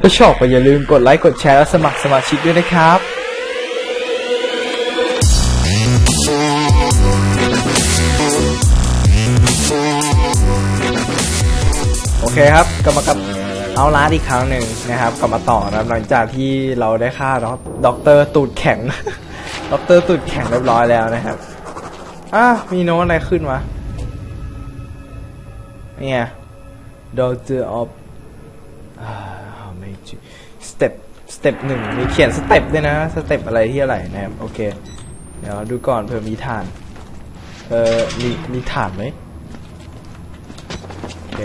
ถ้าชอบก็อย่าลืมกดไลค์กดแชร์และสมัครสมาชิกด้วยนะครับโอเคครับกลับมากับเอาล้าอีกครั้งหนึ่งนะครับกลับมาต่อนะครับหลังจากที่เราได้ฆ่าด็อกด็อกเตอร์ตูดแข็ง ด็อกเตอร์ตูดแข็งเรียบร้อยแล้วนะครับอะมีโน้ตอะไรขึ้นวะเนี่ย Doctor of อ่าไม่จส เต็ปสเต็ปหนึ่งมีเขียนสเต็ปด้วยนะ สเต็ปอะไรที่อะไรนะครับ โอเค เดี๋ยวดูก่อนเผื่อมีฐาน เออมีมีฐานไหมโอเค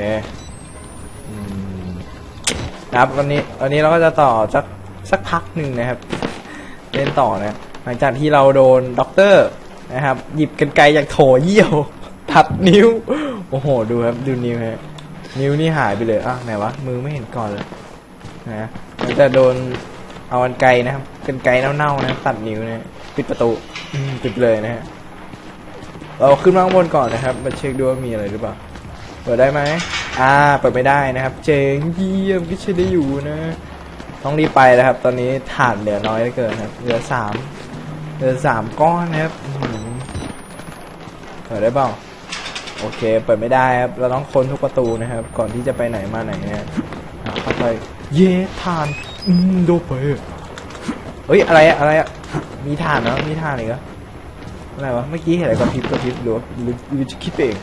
ครับวันนี้วันนี้เราก็จะต่อสักสักพักหนึ่งนะครับ เล่นต่อนะ หลังจากที่เราโดนด็อกเตอร์นะครับ หยิบกันไกลจากโถเยี่ยวตัดนิ้ว โอ้โห ดูครับ ดูนิ้วฮะนิ้วนี่หายไปเลยอะไหนวะ มือไม่เห็นก่อนเลยนะ จะโดนเอากันไกลนะครับกันไกลเน่าๆนะตัดนิ้วนะปิดประตูปิดเลยนะฮะเราขึ้นมาข้างบนก่อนนะครับมาเช็คดูว่ามีอะไรหรือเปล่าเปิดได้ไหมอ่าเปิดไม่ได้นะครับเจ๋งเยี่ยมก็ใช่ได้อยู่นะต้องรีบไปนะครับ ตอนนี้ฐานเหลือน้อยเหลือเกินครับเหลือสามเหลือสามก้อนนะครับเปิดได้เปล่าโอเค เปิดไม่ได้ครับ เราต้องค้นทุกประตูนะครับ ก่อนที่จะไปไหนมาไหนนะครับอะเข้าไป เย้ฐานอืมโดไปเฮ้ยอะไรอะอะไรอะมีฐานเนาะมีฐานอีกเหรออะไรวะเมื่อกี้เห็นอะไรกระพริบกระพริบหรือว่าหรือหรือจะคิดเอง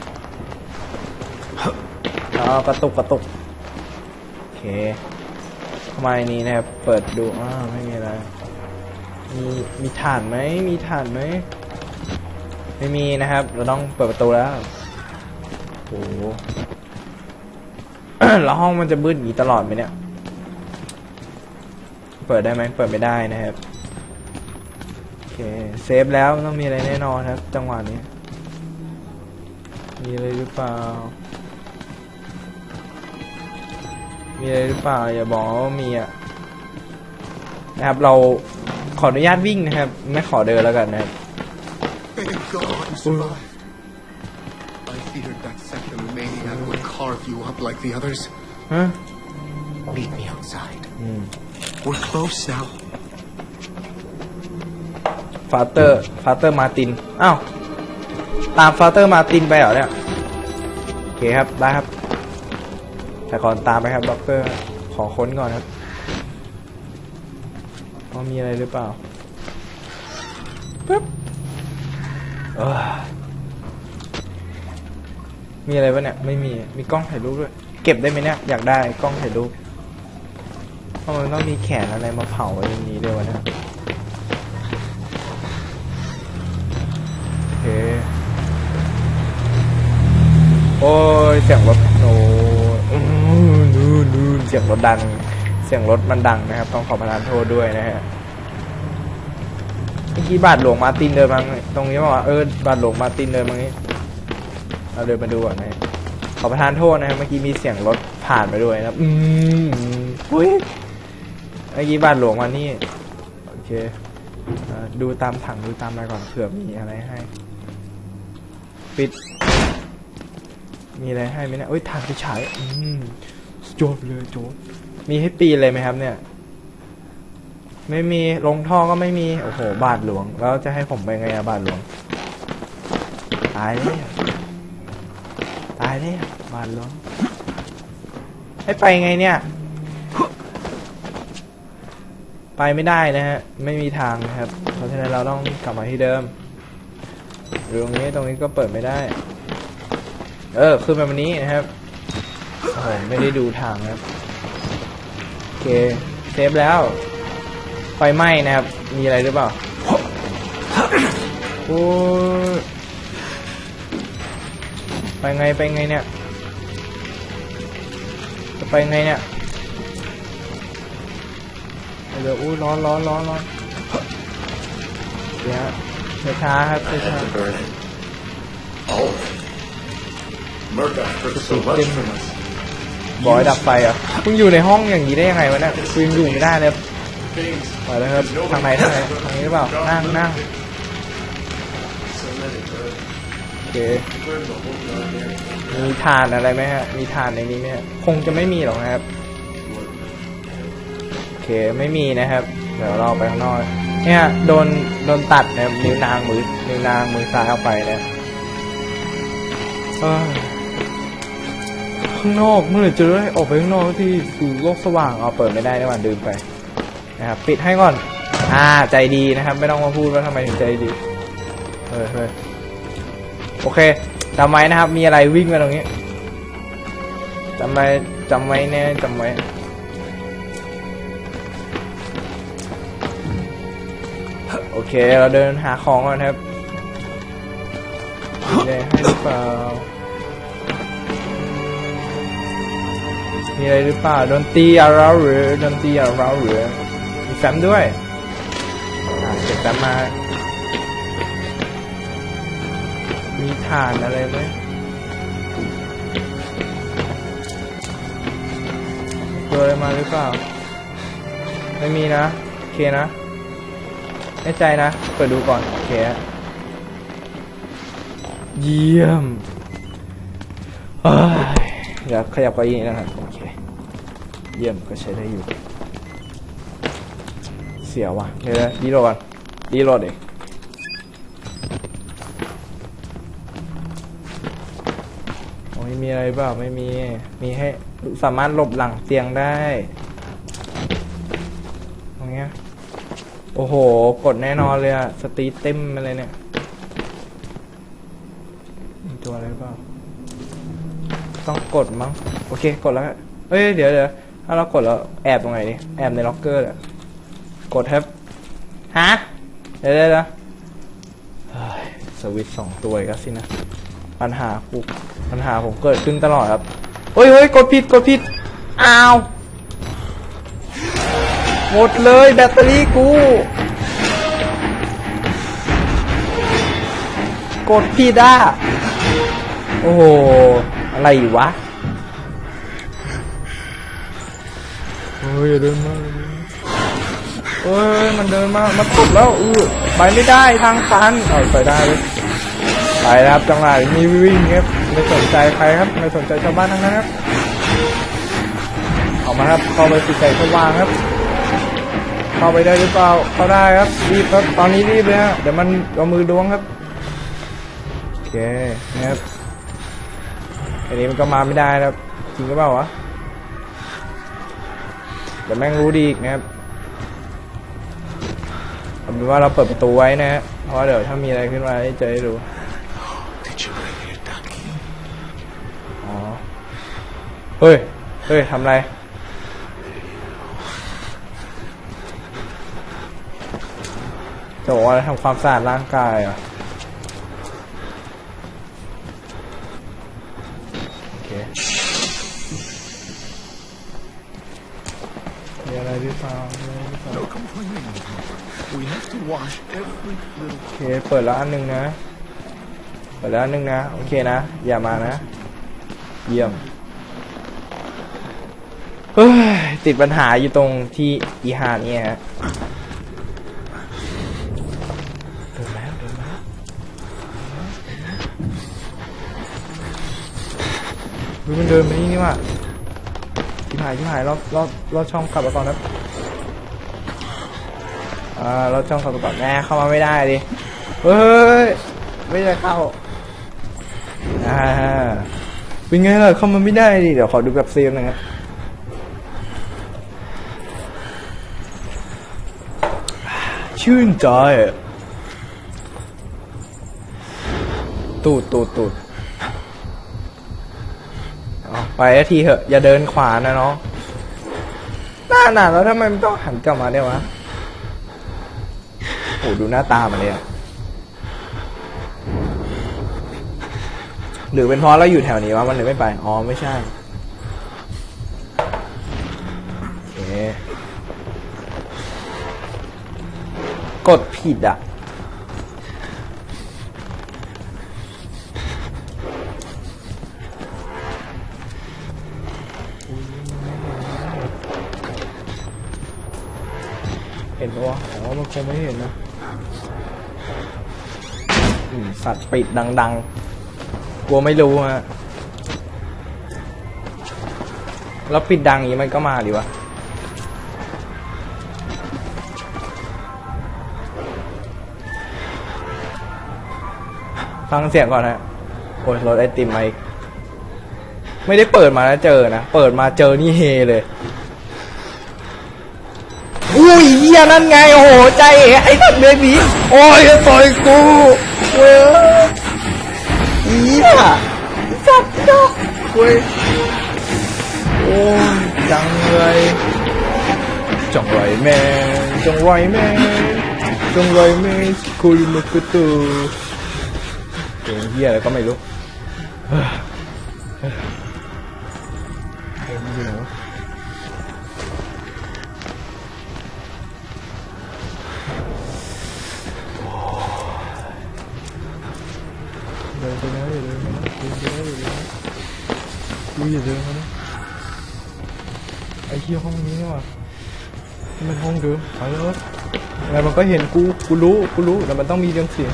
อ๋อกระตุกกระตุกโอเคเข้ามนนี้นะครับเปิดดูอ้าวไม่มีอะไรมีมีฐานไหมมีฐานไหมไม่มีนะครับ เราต้องเปิดประตูแล้วโอ้โหแล้วห้องมันจะมืดอย่างนี้ตลอดไหมเนี่ย เปิดได้ไหมเปิดไม่ได้นะครับโอเคเซฟแล้วต้องมีอะไรแน่นอนครับ จังหวะนี้ มีอะไรหรือเปล่า มีอะไรหรือเปล่าอย่าบอกว่ามีอะนะครับเราขออนุญาตวิ่งนะครับ ไม่ขอเดินแล้วกันนะครับ Thank God you survived. I feared that second maniac would carve you up like the others. ฮะ Meet me outside. อืม We're close now. ฟาเตอร์ ฟาเตอร์มาติน อ้าว ตามฟาเตอร์มาตินไปเหรอเนี่ย โอเคครับ ได้ครับ แต่ก่อนตามไปครับด็อกเตอร์ ขอค้นก่อนครับว่ามีอะไรหรือเปล่าปึ๊บเออมีอะไรวะเนี่ย ไม่มี มีกล้องถ่ายรูปด้วย เก็บได้ไหมเนี่ย อยากได้กล้องถ่ายรูป เพราะมันต้องมีแขนอะไรมาเผาไว้ตรงนี้ด้วยวะเนี่ยโอเคโอ้ยเสียงรถโอ้ยอื้อนู่นนู่นเสียงรถดัง เสียงรถมันดังนะครับ ต้องขอประทานโทษด้วยนะฮะเมื่อกี้บาทหลวงมาตินเดินมาตรงนี้ป่าวะเออบาทหลวงมาตินเดินมานี้เราเดินมาดูก่อนนะขอประทานโทษนะครับเมื่อกี้มีเสียงรถผ่านไปด้วยนะอืมอุ้ย เมื่อกี้บาทหลวงมานี่โอเคอ่าดูตามถังดูตามอะไรก่อนเผื่อมีอะไรให้ ปิด มีอะไรให้ไหมเนี่ยเอ้ยถ่านไปฉายอืมสุดยอดไปเลยโจดมีให้ปีนเลยไหมครับ เนี่ย ไม่มีลงท่อก็ไม่มีโอ้โหบาทหลวง แล้วจะให้ผมไปไงอะบาทหลวงตายเลยตายเลยบาทหลวงให้ไปไงเนี่ย ไปไม่ได้นะฮะ ไม่มีทางนะครับ เพราะฉะนั้นเราต้องกลับมาที่เดิมอยู่ตรงนี้ตรงนี้ก็เปิดไม่ได้ เออขึ้นมาวันนี้นะครับโอ้ไม่ได้ดูทางครับโอเคเซฟแล้วไฟไหม้นะครับ มีอะไรหรือเปล่าโอ้ไปไงไปไงเนี่ยจะไปไงเนี่ย เดี๋ยวอู้ร้อนร้อนร้อนร้อนเดี๋ยวช้าๆครับช้า the birth. All of it. Murdoch took so much from us. ๆบอยดับไฟเหรอะมึงอยู่ในห้องอย่างนี้ได้ยังไงวะเนี่ยกูยังอยู่ไม่ได้เลย Things ไปแล้วครับทางไหนทางไหนทางนี้หรือเปล่า นั่งนั่ง so many birds. โอเค Burn the whole darn area. มีทานอะไรไหมฮะ มีทานในนี้ไหมฮะ คงจะไม่มีหรอกนะครับ ไม่มีนะครับ เดี๋ยวเราไปข้างนอกเนี่ยโดนโดนตัดนะนิ้วนางมือนิ้วนางมือซ้ายออกไปนะข้างนอกเมื่อไหร่จะได้ออกไปข้างนอกสักที่สู่โลกสว่างเอาเปิดไม่ได้นะวันดื่มไปนะครับปิดให้ก่อน อ่าใจดีนะครับ ไม่ต้องมาพูดว่าทำไมถึงใจดีเฮ้ยเฮ้ยโอเคจำไว้นะครับ มีอะไรวิ่งมาตรงนี้จำไว้จำไว้แน่จำไว้ เคเราเดินหาของก่อนครับมีอะไรให้หรือเปล่า มีอะไรหรือเปล่าดนตรีอะไรหรือดนตรีอะไรหรือมีแฟมด้วยอ่าเก็บแฟมมา มีฐานอะไรไหมเจออะไรมาหรือเปล่า ไม่มีนะ โอเคนะ แน่ใจนะ เปิดดูก่อน โอเคเยี่ยมเดี๋ยวขยับไปอีกนะครับโอเค เยี่ยมก็ใช้ได้อยู่ เสียว่ะเดี๋ยวนะดีโหลดก่อนดีโหลดเองโอ้ยมีอะไรบ้างไม่มี มีให้สามารถหลบหลังเตียงได้ตรงเนี้ย โอ้โห กดแน่นอนเลยอะสตีเต็มมาเลยเนี่ยมีตัวอะไรเปล่า ต้องกดมั้ง โอเค กดแล้วเอ้ย เดี๋ยวเดี๋ยวถ้าเรากดแล้วแอบตรงไหนดิ แอบในล็อกเกอร์อะกดครับฮะ เดี๋ยวเดี๋ยวเดี๋ยเสวิตสองตัวอีก็สินะ ปัญหากูปัญหาผมเกิดขึ้นตลอดครับ เฮ้ยเฮ้ยกดผิด กดผิด อ้าว หมดเลยแบตเตอรี่กู กดผิดอะโอ้โห อะไรวะเฮ้ยเดินมาเฮ้ยมันเดินมา มันตบแล้วอือไปไม่ได้ทางตันเอาไปได้เลยไปแล้วครับจังหวะนี้วิ่งครับไม่สนใจใครครับไม่สนใจชาวบ้านทั้งนั้นครับออกมาครับเข้าไปติดใจสว่างครับ เข้าไปได้หรือเปล่า เข้าได้ครับ รีบครับ ตอนนี้รีบเลยฮะ เดี๋ยวมันเอามือล้วงครับ โอเคนะครับ อันนี้มันก็มาไม่ได้นะครับ จริงหรือเปล่าวะ เดี๋ยวแม่งรู้ดีอีกนะครับเอาเป็นว่าเราเปิดประตูไว้นะฮะ เพราะเดี๋ยวถ้ามีอะไรขึ้นมาให้เจอให้ดู Did you really hear that? อ๋อเฮ้ย เฮ้ยทำไร จะบอกว่าทำความสะอาดร่างกายเหรอะโอเคมีอะไรหรือเปล่ามีอะไรหรือเปล่า No complaining. We have to wash every little โอเคเปิดแล้วอันหนึ่งนะเปิดแล้วอันหนึ่งนะโอเคนะ อย่ามานะ เยี่ยมเฮ้ยติดปัญหาอยู่ตรงที่อีหานี่ฮะ ฮ้ยมันเดินมานี่นี่ว่ะชิบหายชิบหายรอบรอบรอบช่องกลับมาก่อนครับอ่าเราช่องเขาแบบแม่เข้ามาไม่ได้ดิเฮ้ยไม่ได้เข้าอ่าเป็นไงล่ะเข้ามาไม่ได้ดิเดี๋ยวขอดูแบบเซีนหน่อยครับชื่นใจตูดตูดตูด ไปทีเถอะอย่าเดินขวานะน้องหน้าหนาแล้วทำไมมันต้องหันกลับมาเนี่ยวะโอ้ดูหน้าตามันเลยอะหรือเป็นเพราะเราอยู่แถวนี้วะมันเลยไม่ไป อ๋อ ไม่ใช่โอเคกดผิดอะ เห็นปะวะว่ามันคงไม่เห็นนะสัตว์ปิดดัง ๆ กลัวไม่รู้ฮะ แล้วปิดดังอย่างนี้มันก็มาดิวะ ฟังเสียงก่อนฮะ โอ้ยรถไอติมมาอีไม่ได้เปิดมาแล้วเจอนะ เปิดมาเจอนี่เฮเลย เฮียนั่นไงโอ้โหใจเอ๋ไอ้สัตว์เบบีโอ้ยต่อยกูเว้ยเฮียไอ้สัตว์ดอกเว้ยโอ้ยจังเลยจังไรแม่จังไรแม่จังไรแม่คุยมาคือตูเพลงเฮียอะไรก็ไม่รู้ มึงอย่าเดินมานะไอ้เหี้ยห้องนี้นี่หว่ะนี่มันห้องเดิมไปแล้วไงมันก็เห็นกูกูรู้กูรู้แต่มันต้องมีเรื่องเสียง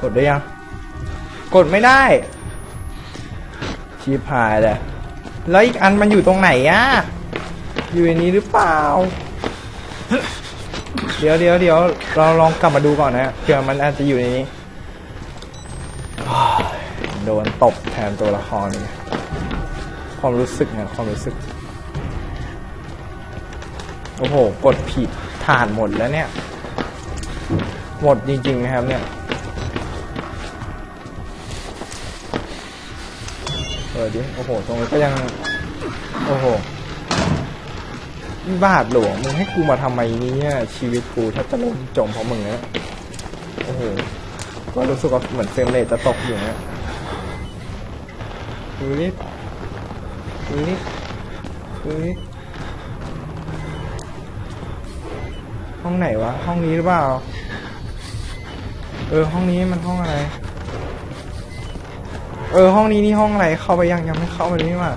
กดได้ยังกดไม่ได้ชีพหายเลยแล้วอีกอันมันอยู่ตรงไหนอะอยู่ในนี้หรือเปล่า เดี๋ยวเดี๋ยวเดี๋ยวเราลองกลับมาดูก่อนนะเผื่อมันอาจจะอยู่ในนี้ โดนตบแทนตัวละครนี่ความรู้สึกเนี่ยความรู้สึก โอ้โห กดผิดฐานหมดแล้วเนี่ย หมดจริง ๆ นะครับเนี่ยเออดิ โอ้โห ตรงนี้ก็ยัง โอ้โห บาทหลวงมึงให้กูมาทำไมเนี่ยชีวิตกูถ้าจะล่มจมเพราะมึงนะโอ้โหก็รู้สึกว่าเหมือนเฟรมเรทจะตกอยู่เนี่ยดูนี่ดูนี่ดูนี่ห้องไหนวะ ห้องนี้หรือเปล่า เออ ห้องนี้มันห้องอะไร เออ ห้องนี้นี่ห้องอะไร เข้าไปยังยังไม่เข้าไปเลยนี่ว่า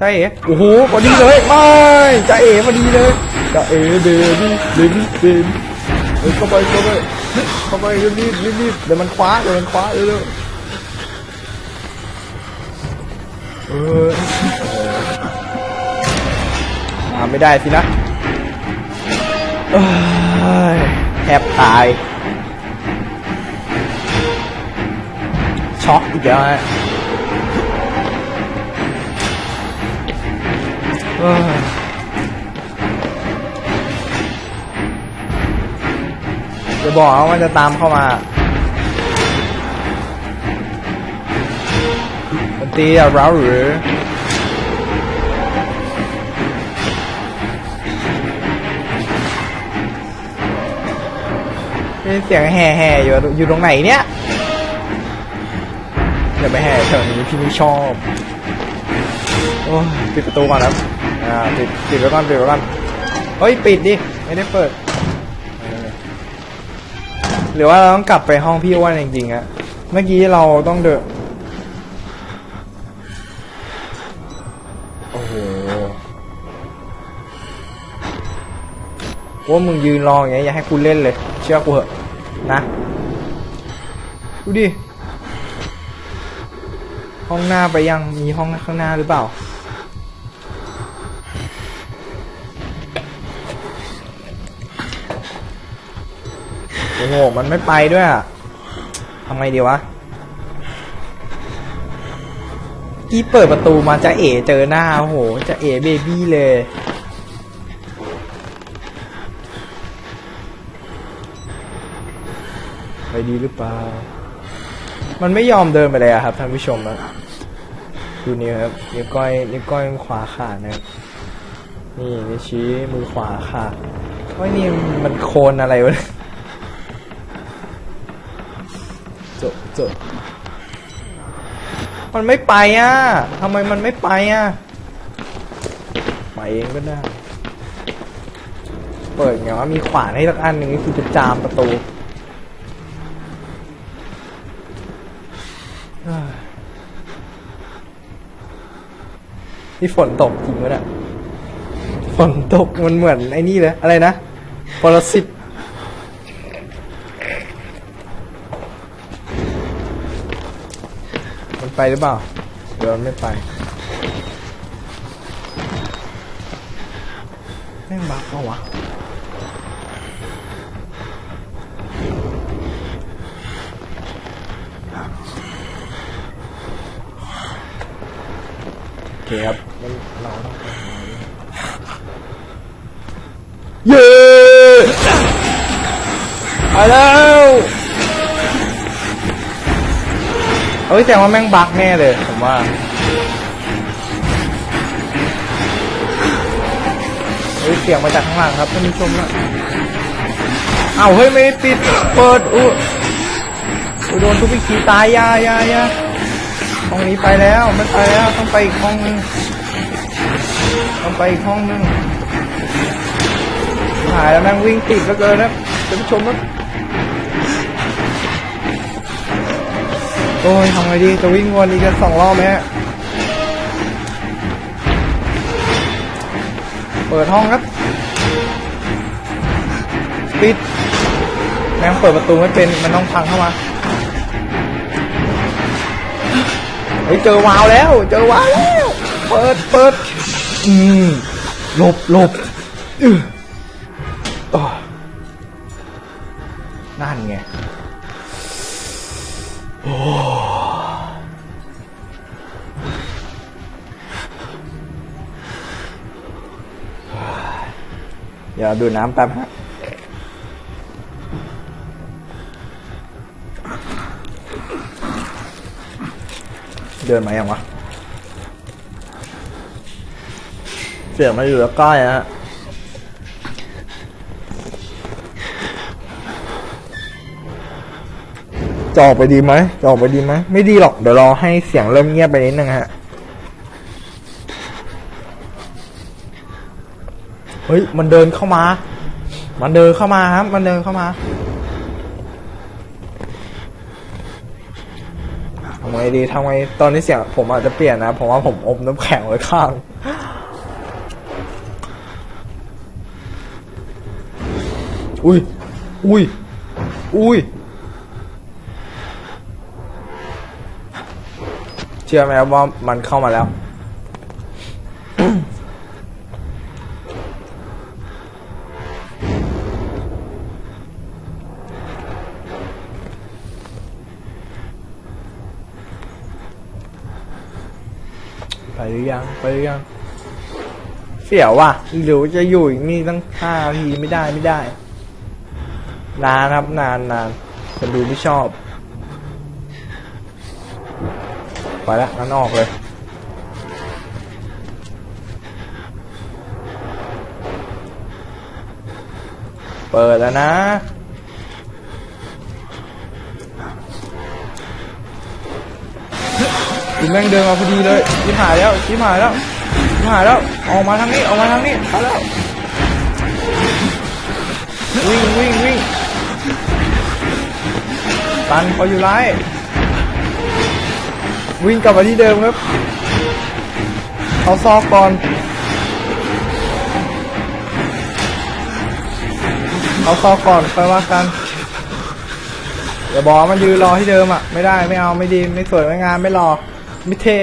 จ้าเอ๋โอ้โหพอดีเลยไม่จ้าเอ๋พอดีเลยจ้าเอ๋เบบี้เบบี้เบบี้เฮ้ยเข้าไปเข้าไปเข้าไปรีบรีบรีบรีบเดี๋ยวมันคว้าเดี๋ยวมันคว้าเร็วเออทำไม่ได้สินะเอ้ยแทบตายช็อกอีกแล้ว จะบอกว่ามันจะตามเข้ามา มันตีอะเราหรือมีเสียงแห่แห่ๆอยู่อยู่ตรงไหนเนี่ยอย่าไปแห่แถวนี้พี่ไม่ชอบ โอ้ยปิดประตูก่อนครับ อ่าปิดปิดไว้ก่อนปิดไว้ก่อนเฮ้ยปิดดิไม่ได้เปิด หรือว่าเราต้องกลับไปห้องพี่อ้วนจริงๆอะเมื่อกี้เราต้องเดินโอ้โหว่ามึงยืนรออย่างเงี้ยอย่าให้กูเล่นเลย เชื่อกูเหอะนะ ดูดิ ห้องหน้าไปยังมีห้องข้างหน้าหรือเปล่า โอ้โหมันไม่ไปด้วยอะทำไงดีวะกี้เปิดประตูมาจะเอ๋เจอหน้าโอ้โหจะเอ๋เบบี้เลยไปดีหรือเปล่า มันไม่ยอมเดินไปเลยอะครับท่านผู้ชมนะดูนิ้วครับนิ้วก้อยนิ้วก้อยขวาขาดนะครับนี่นิ้วชี้มือขวาขาดโอ้ยนี่มันโคนอะไรวะ เนี่ยเจบเจบมันไม่ไปอะทำไมมันไม่ไปอะ ไปเองก็ได้ เปิดไงว่ามีขวานให้สักอันหนึ่งนี่คือจะจามประตูนี่ฝนตกจริงวะเนี่ยฝนตกมันเหมือนไอ้นี่เลยอะไรนะปรสิต ไปหรือเปล่า เดี๋ยวมันไม่ไปแม่งบักเปล่าวะโอเคครับมันเราต้องไปหาด้วยเย้ไปแล้ว อ้ยแต่ว่าแม่งบักแน่เลย ผมว่า เฮ้ยเสียงมาจากข้างหลังครับท่านผู้ชมนะเอ้าเฮ้ยไม่ได้ปิดเปิดอู้โดนทุบอีกทีตายยายายาห้องนี้ไปแล้วไม่ไปแล้วต้องไปอีกห้องนึงต้องไปอีกห้องนึงหายแล้วแม่งวิ่งติดแล้วเกินนะท่านผู้ชมนะ โอ้ยทำไงดี จะวิ่งวนอีกสองรอบไหมฮะเปิดห้องครับ ปิด แม่งเปิดประตูไม่เป็น มันต้องพังเข้ามา เฮ้ย เจอวาวแล้ว เจอวาวแล้ว เปิดเปิด อืมหลบหลบนั่นไง เดี๋ยวดูน้ำแป๊บฮะเดินมายังวะ เสียงมาอยู่แล้วใกล้ฮะ จะออกไปดีไหมจะออกไปดีไหมไม่ดีหรอกเดี๋ยวรอให้เสียงเริ่มเงียบไปนิดนึงฮะเฮ้ยมันเดินเข้ามา มันเดินเข้ามาครับ มันเดินเข้ามาทำไงดีทำไงตอนนี้เสียงผมอาจจะเปลี่ยนนะผมว่าผมอมน้ำแข็งไว้ข้างอุ้ยอุ้ยอุ้ย ชื่อไหมครับว่ามันเข้ามาแล้ว ไปหรือยังไปหรือยังเสียวว่ะหรือว่าจะอยู่อีกนี่ตั้งห้านาทีไม่ได้ไม่ได้ นานครับนานนานคนดูไม่ชอบ ไปและงั้นออกเลยเปิดแล้วนะคุณแม่งเดินมาพอดีเลยชิบหายแล้วชิบหายแล้วชิบหายแล้ว ออกมาทางนี้ ออกมาทางนี้ไปแล้ว วิ่งวิ่งวิ่งตันเขาอยู่ไร วิ่งกลับมาที่เดิมครับเขาซอกก่อน เอาซอกก่อนไปว่ากันอย่าบอกว่ามันยืนรอที่เดิมอะ ไม่ได้ไม่เอาไม่ดีไม่สวยไม่งามไม่รอไม่เท่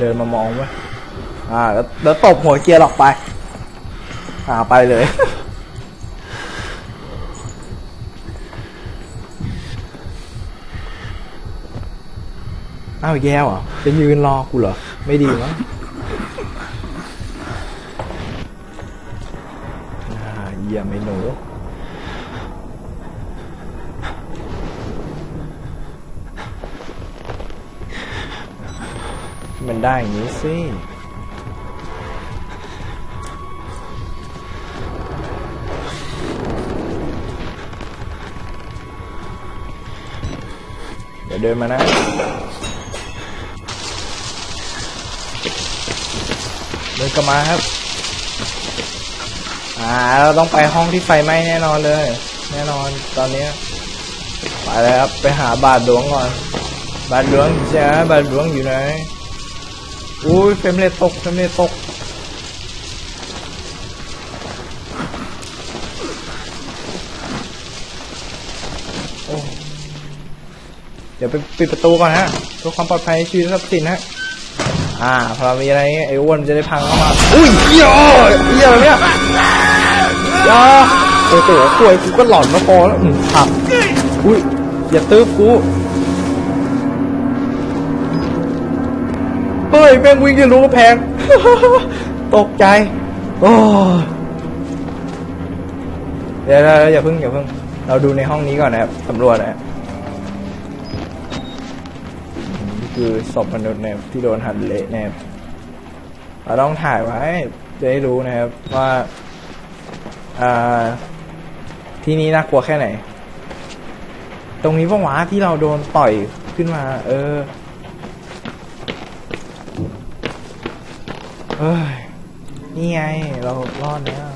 เดินมามองเว้อ่าแล้วแล้วตบหัวเกียร์หลอกไป อ่าไปเลย อ้าวแย่เหรอจะยืนรอกูเหรอ ไม่ดีมั้งเยี่ยมไอ้หนูมันได้อย่างนี้สิเดี๋ยวเดินมานะ ดินกลับมาครับ อ่าเราต้องไปห้องที่ไฟไหม้แน่นอนเลย แน่นอนตอนนี้ไปแล้วครับไปหาบาทหลวงก่อน บาทหลวงจ้าบาทหลวงอยู่ไหนอุ้ยเฟมเรทตกเฟมเรทตกโอ้ดี๋ยวไปปิดประตูก่อนฮะเพื่อความปลอดภัยชีวิตทรัพย์สินฮะ อ่าพอเรามีอะไรเงี้ยไอ้อ้วนจะได้พังเข้ามา อุ้ยเหี้ยเหี้ยอะไรเนี่ยอยาโอ้โหป่วยกูก็หลอนมาพอแล้วอืมผักอุ้ยอย่าตื้อกูเฮ้ยแม่งวิ่งจะรู้กระแพง ตกใจ โอ้ยเดี๋ยวๆๆอย่าเพิ่งอย่าเพิ่ง เราดูในห้องนี้ก่อนนะครับสำรวจนะครับ คือศพมนุษย์นะครับที่โดนหั่นเละนะครับเราต้องถ่ายไว้จะได้รู้นะครับว่าอ่าที่นี้น่ากลัวแค่ไหน ตรงนี้ปะวะที่เราโดนต่อยขึ้นมา เออเฮ้ยนี่ไง เรารอดแล้ว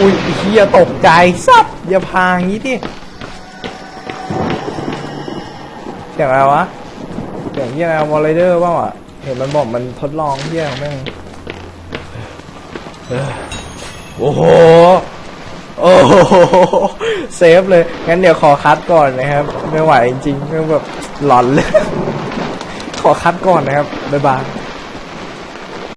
อุ้ยเฮียตกใจซับอย่าพางงี้ดิ เสียงอะไรวะ เสียงเฮียอะไรวอลเลเดอร์เปล่าอะ เห็นมันบอกมันทดลองเฮียของแม่งเออโอ้โห โอ้โห เซฟเลย งั้นเดี๋ยวขอคัดก่อนนะครับ ไม่ไหวจริงๆไม่แบบหลอนเลย ขอคัดก่อนนะครับ บ๊ายบาย